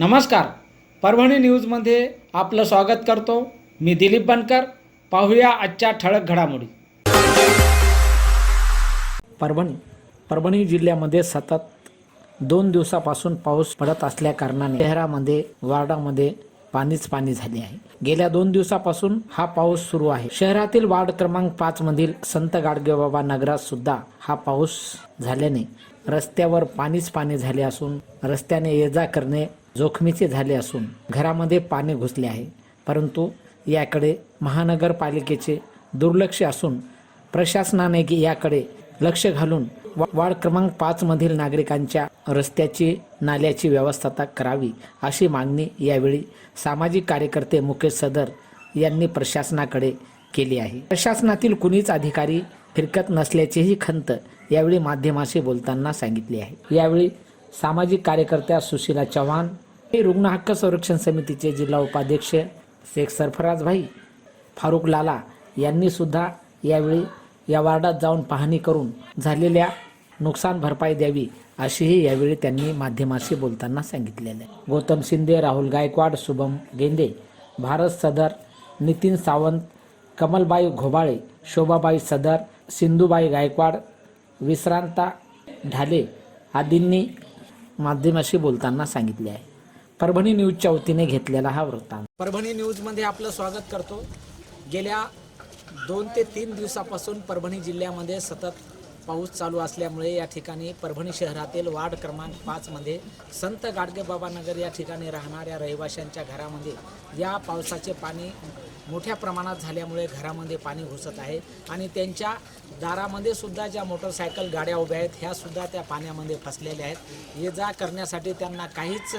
नमस्कार. परभणी न्यूजमध्ये आपलं स्वागत करतो. मी दिलीप बनकर. पाहूया आजच्या ठळक घडामोडी. परभणी परभणी जिल्ह्यामध्ये सतत दोन दिवसापासून पाऊस पडत असल्या कारणाने शहरामध्ये वार्डामध्ये पाणीच पाणी झाले आहे. गेल्या दोन दिवसापासून हा पाऊस सुरू आहे. शहरातील वार्ड क्रमांक पाच मधील संत गाडगेबाबा नगरात सुद्धा हा पाऊस झाल्याने रस्त्यावर पाणीच पाणी झाले असून रस्त्याने ये जा करणे जोखमीचे झाले असून घरामध्ये पाणी घुसले आहे. परंतु याकडे महानगरपालिकेचे दुर्लक्ष असून प्रशासनाने की याकडे लक्ष घालून वा- वार्ड क्रमांक पाचमधील नागरिकांच्या रस्त्याची नाल्याची व्यवस्था करावी अशी मागणी यावेळी सामाजिक कार्यकर्ते मुकेश सदर यांनी प्रशासनाकडे केली आहे. प्रशासनातील कुणीच अधिकारी फिरकत नसल्याचीही खंत यावेळी माध्यमाशी बोलताना सांगितली आहे. यावेळी सामाजिक कार्यकर्त्या सुशीला चव्हाण हे रुग्ण हक्क संरक्षण समितीचे जिल्हा उपाध्यक्ष शेख सरफराज भाई फारुक लाला यांनी सुद्धा यावेळी या वार्डात जाऊन पाहणी करून झालेल्या नुकसान भरपाई द्यावी अशीही यावेळी त्यांनी माध्यमाशी बोलताना सांगितलेले आहे. गौतम शिंदे राहुल गायकवाड शुभम गेंदे भारत सदर नितीन सावंत कमलबाई घोबाळे शोभाबाई सदर सिंधुबाई गायकवाड विश्रांता ढाले आदींनी माध्यमाशी बोलताना सांगितले आहे. परभणी न्यूजच्या वतीने घेतलेला हा वृत्तांत. परभणी न्यूजमध्ये आपलं स्वागत करतो. गेल्या दोन ते तीन दिवसापासून परभणी जिल्ह्यामध्ये सतत पाऊस चालू असल्यामुळे या ठिकाणी परभणी शहरातील वार्ड क्रमांक पाचमध्ये संत गाडगेबाबानगर या ठिकाणी राहणाऱ्या रहिवाशांच्या घरामध्ये या पावसाचे पाणी मोठ्या प्रमाणात झाल्यामुळे घरामध्ये पाणी घुसत आहे आणि त्यांच्या दारामध्ये सुद्धा ज्या मोटरसायकल गाड्या उभ्या आहेत ह्या सुद्धा त्या पाण्यामध्ये फसलेल्या आहेत. ये जा करण्यासाठी त्यांना काहीच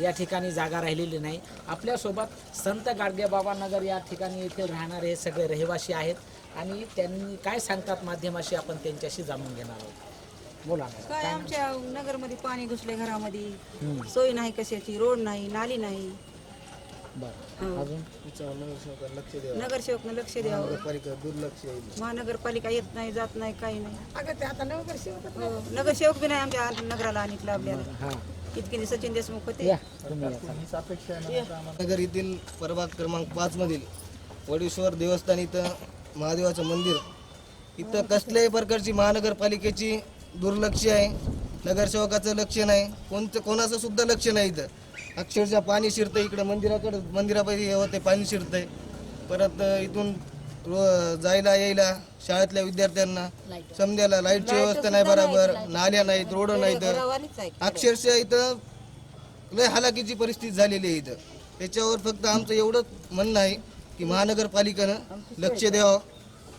या ठिकाणी जागा राहिलेली नाही. आपल्यासोबत संत गाडगेबाबा नगर या ठिकाणी येथील राहणारे हे सगळे रहिवासी आहेत आणि त्यांनी काय सांगतात माध्यमाशी आपण त्यांच्याशी जाणून घेणार आहोत? बोला. काय आमच्या नगरमध्ये पाणी घुसले घरामध्ये. सोय नाही कशाची रोड नाही नाली नाही. बरं. अजून? नगरसेवकनं लक्ष द्यावं. महानगरपालिका येत नाही जात नाही काही नाही. हो, नगरसेवक बी नाही आमच्या नगराला आणि आपल्याला हां. इतके दिवस सचिन देशमुख होते. या तुम्ही या. नगर येथील प्रभाग क्रमांक पाच मधील वडेश्वर देवस्थान इथं महादेवाचं मंदिर. इथं कसल्याही प्रकारची महानगरपालिकेची दुर्लक्ष आहे. नगरसेवकाचं लक्ष नाही. कोणतं कोणाचं सुद्धा लक्ष नाही इथं. अक्षरशः पाणी शिरतं इकडं मंदिराकडं. मंदिरापाशी हे होते पाणी शिरतंय. परत इथून रो- जायला यायला शाळेतल्या विद्यार्थ्यांना समजायला लाईटची व्यवस्था नाही बरोबर नाल्या नाहीत रोड नाहीत. अक्षरशः इथं लय हालाकीची परिस्थिती झालेली आहे इथं. त्याच्यावर फक्त आमचं एवढंच म्हणणं आहे की महानगरपालिकेनं लक्ष द्यावं.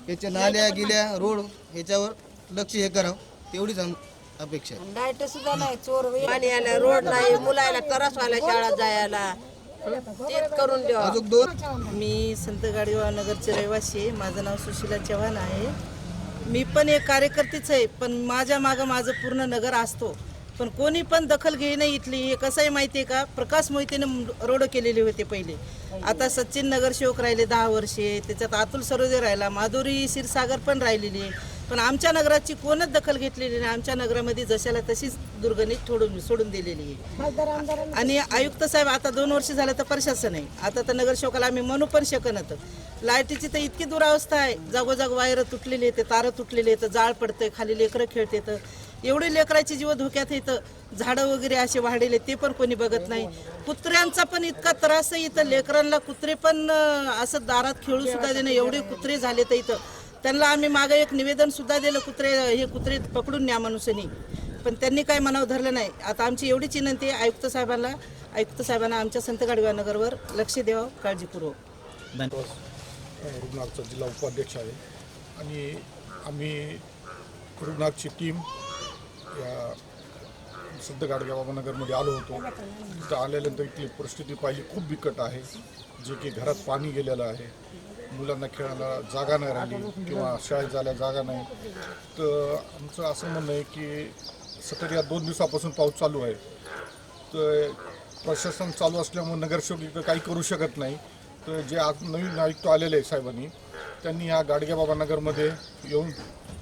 याच्या नाल्या गेल्या रोड ह्याच्यावर लक्ष हे करावं. तेवढीच आम अपेक्षा आहे. लाइट सुद्धा नाही चोर पाणी आलं रोड नाही मुलाला त्रास व्हायला शाळेत जायला. तेच करून द्यावा अजून दोन? मी संत गाडीवा नगरचे रहिवासी आहे. माझं नाव सुशीला चव्हाण आहे. मी पण एक कार्यकर्तीच आहे पण माझ्या मागं माझं पूर्ण नगर असतो. पण कोणी पण दखल घेणे इथली. हे कसं आहे माहिती आहे का? प्रकाश मोहितेने रोड केलेले होते पहिले. आता सचिन नगरसेवक राहिले दहा वर्षे. त्याच्यात अतुल सरोदे राहिला. माधुरी क्षीरसागर पण राहिलेली आहे. पण आमच्या नगराची कोणच दखल घेतलेली नाही. आमच्या नगरामध्ये जशाला तशीच दुर्गणी सोडून सोडून दिलेली आहे. आणि आयुक्त साहेब आता दोन वर्ष झालं तर प्रशासन आहे. आता तर नगरसेवकाला आम्ही म्हणू पण शकत लाईटीची तर इतकी दुरावस्था आहे. जागोजाग वायर तुटलेली येते तारं तुटलेली येतं जाळ पडतंय खाली लेकरं खेळते तर एवढे लेकराची जीव धोक्यात येतं झाडं वगैरे असे वाढलेले ते पण कोणी बघत नाही. कुत्र्यांचा पण इतका त्रास आहे इथं. लेकरांना कुत्रे पण असं दारात खेळू सुद्धा देणं एवढे कुत्रे झाले तर इथं. त्यांना आम्ही मागे एक निवेदन सुद्धा दिलं कुत्रे हे कुत्रे पकडून न्या माणूसांनी पण त्यांनी काय मनावर धरलं नाही. आता आमची एवढीच विनंती आहे आयुक्त साहेबांना आयुक्त साहेबांना आमच्या संत नगरवर लक्ष द्यावं काळजीपूर्वक रुग्णालयाचा जिल्हा उपाध्यक्ष आहे. आणि आम्ही रुग्णाची टीम या सध्या गाडगाव नगरमध्ये आलो होतो. तिथं आल्यानंतर इथली परिस्थिती पाहिली. खूप बिकट आहे. जे की घरात पाणी गेलेलं आहे. मुलांना खेळायला जागा नाही राहिली किंवा शाळेत जायला जागा नाही. तर आमचं असं म्हणणं आहे की सतत या दोन दिवसापासून पाऊस चालू आहे. तर प्रशासन चालू असल्यामुळे नगरसेवक इथं काही करू शकत नाही. तर जे आज नवीन आयुक्त आलेले आहे साहेबांनी त्यांनी ह्या गाडगेबाबा नगरमध्ये येऊन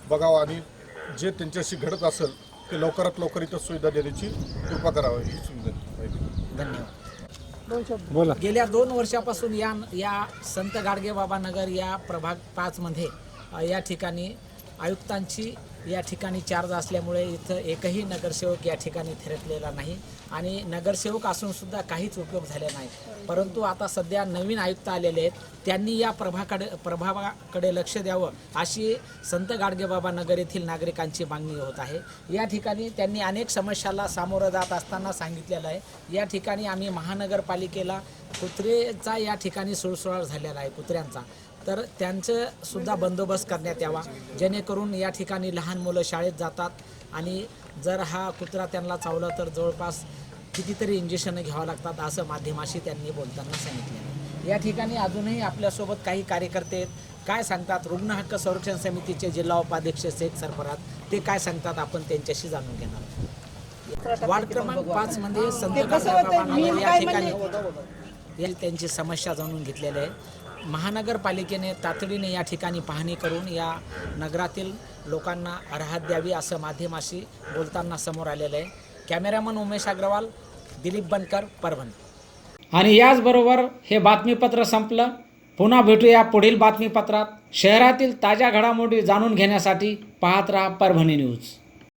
बघावं आणि जे त्यांच्याशी घडत असेल ते लवकरात लवकर इथं सुविधा देण्याची कृपा करावी हीच विनंती धन्यवाद. बोला. गेल्या दोन वर्षापासून या या संत गाडगे बाबा नगर या प्रभाग पाचमध्ये या ठिकाणी आयुक्तांची या ठिकाणी चार्ज असल्यामुळे इथं एकही नगरसेवक या ठिकाणी थिरकलेला नाही. आणि नगरसेवक असूनसुद्धा काहीच उपयोग झाले नाही. परंतु आता सध्या नवीन आयुक्त आलेले आहेत. त्यांनी या प्रभाकडे प्रभावाकडे लक्ष द्यावं अशी संत गाडगेबाबा नगर येथील नागरिकांची मागणी होत आहे. या ठिकाणी त्यांनी अनेक समस्याला सामोरं जात असताना सांगितलेलं आहे. या ठिकाणी आम्ही महानगरपालिकेला कुत्रेचा या ठिकाणी सुळसुळाट झालेला आहे कुत्र्यांचा. तर त्यांचं सुद्धा बंदोबस्त करण्यात यावा. जेणेकरून या ठिकाणी लहान मुलं शाळेत जातात आणि जर हा कुत्रा त्यांना चावला तर जवळपास कितीतरी इंजेक्शनं घ्यावं लागतात असं माध्यमाशी त्यांनी बोलताना सांगितलं या ठिकाणी अजूनही आपल्यासोबत काही कार्यकर्ते आहेत. काय सांगतात? रुग्ण हक्क संरक्षण समितीचे जिल्हा उपाध्यक्ष शेख सरफराज ते काय सांगतात? आपण त्यांच्याशी जाणून घेणार वार्ड क्रमांक पाच मध्ये संत या ठिकाणी त्यांची समस्या जाणून घेतलेली आहे. महानगरपालिकेने तातडीने या ठिकाणी पाहणी करून या नगरातील लोकांना राहत द्यावी असं माध्यमाशी बोलताना समोर आलेलं आहे. कॅमेरामन उमेश अग्रवाल दिलीप बनकर परभणी. आणि याचबरोबर हे बातमीपत्र संपलं. पुन्हा भेटूया पुढील बातमीपत्रात. शहरातील ताज्या घडामोडी जाणून घेण्यासाठी पाहत राहा परभणी न्यूज.